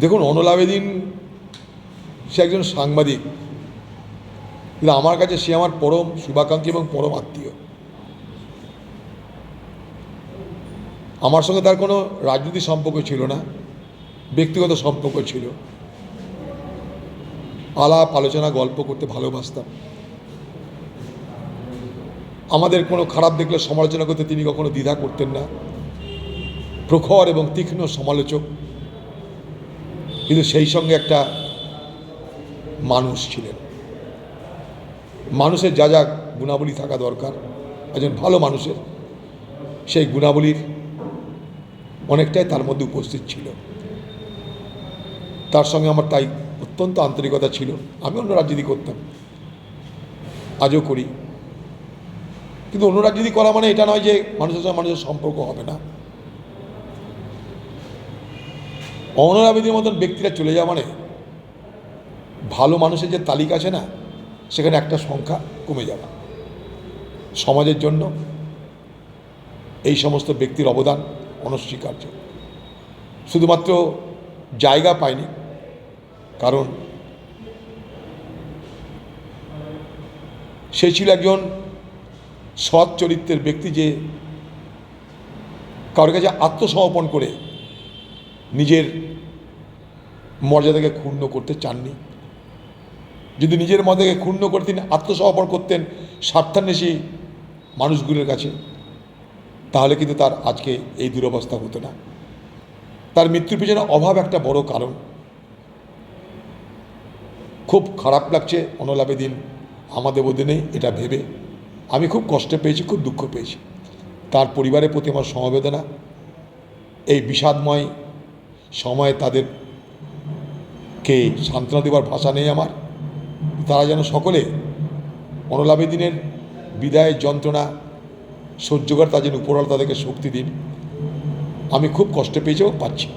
দেখুন অনলাবেদিন সে একজন সাংবাদিক। কিন্তু আমার কাছে সে আমার পরম শুভাকাঙ্ক্ষী এবং পরম আত্মীয়। আমার সঙ্গে তার কোনো রাজনৈতিক সম্পর্ক ছিল না, ব্যক্তিগত সম্পর্ক ছিল। আলাপ, আলোচনা, গল্প করতে ভালোবাসতাম। আমাদের কোনো খারাপ দেখলে সমালোচনা করতে তিনি কখনো দ্বিধা করতেন না। প্রখর এবং তীক্ষ্ণ সমালোচক। কিন্তু সেই সঙ্গে একটা মানুষ ছিলেন। মানুষের যা যা গুণাবলী থাকা দরকার, একজন ভালো মানুষের, সেই গুণাবলীর অনেকটাই তার মধ্যে উপস্থিত ছিল। তার সঙ্গে আমার তাই অত্যন্ত আন্তরিকতা ছিল। আমি অন্য রাজনীতি করতাম, আজও করি। কিন্তু অন্য রাজনীতি করা মানে এটা নয় যে মানুষের সঙ্গে মানুষের সম্পর্ক হবে না। অনরাবিদির মতন ব্যক্তিরা চলে যাওয়া মানে ভালো মানুষের যে তালিকা আছে না, সেখানে একটা সংখ্যা কমে যাওয়া। সমাজের জন্য এই সমস্ত ব্যক্তির অবদান অনস্বীকার্য। শুধুমাত্র জায়গা পায়নি, কারণ সে ছিল একজন সৎ চরিত্রের ব্যক্তি যে কারোর কাছে আত্মসমর্পণ করে নিজের মর্যাদাকে ক্ষুণ্ণ করতে চাননি। যদি নিজের মর্যাদাকে ক্ষুণ্ণ করে তিনি আত্মসমর্পণ করতেন স্বার্থান্বেষী মানুষগুলোর কাছে, তাহলে কিন্তু তার আজকে এই দুরবস্থা হতো না। তার মৃত্যুর পিছনে অভাব একটা বড় কারণ। খুব খারাপ লাগছে অনলাবেদিন আমাদের মধ্যে নেই এটা ভেবে। আমি খুব কষ্ট পেয়েছি, খুব দুঃখ পেয়েছি। তার পরিবারের প্রতি আমার সমবেদনা, এই বিষাদময় সময়ে তাদেরকে সান্ত্বনা দেওয়ার ভাষা নেই আমার। তারা যেন সকলে অনলাভী দিনের বিদায়ের যন্ত্রণা সহ্য করে, তার যেন তাদেরকে শক্তি দিন। আমি খুব কষ্ট পেয়েছি পাচ্ছি।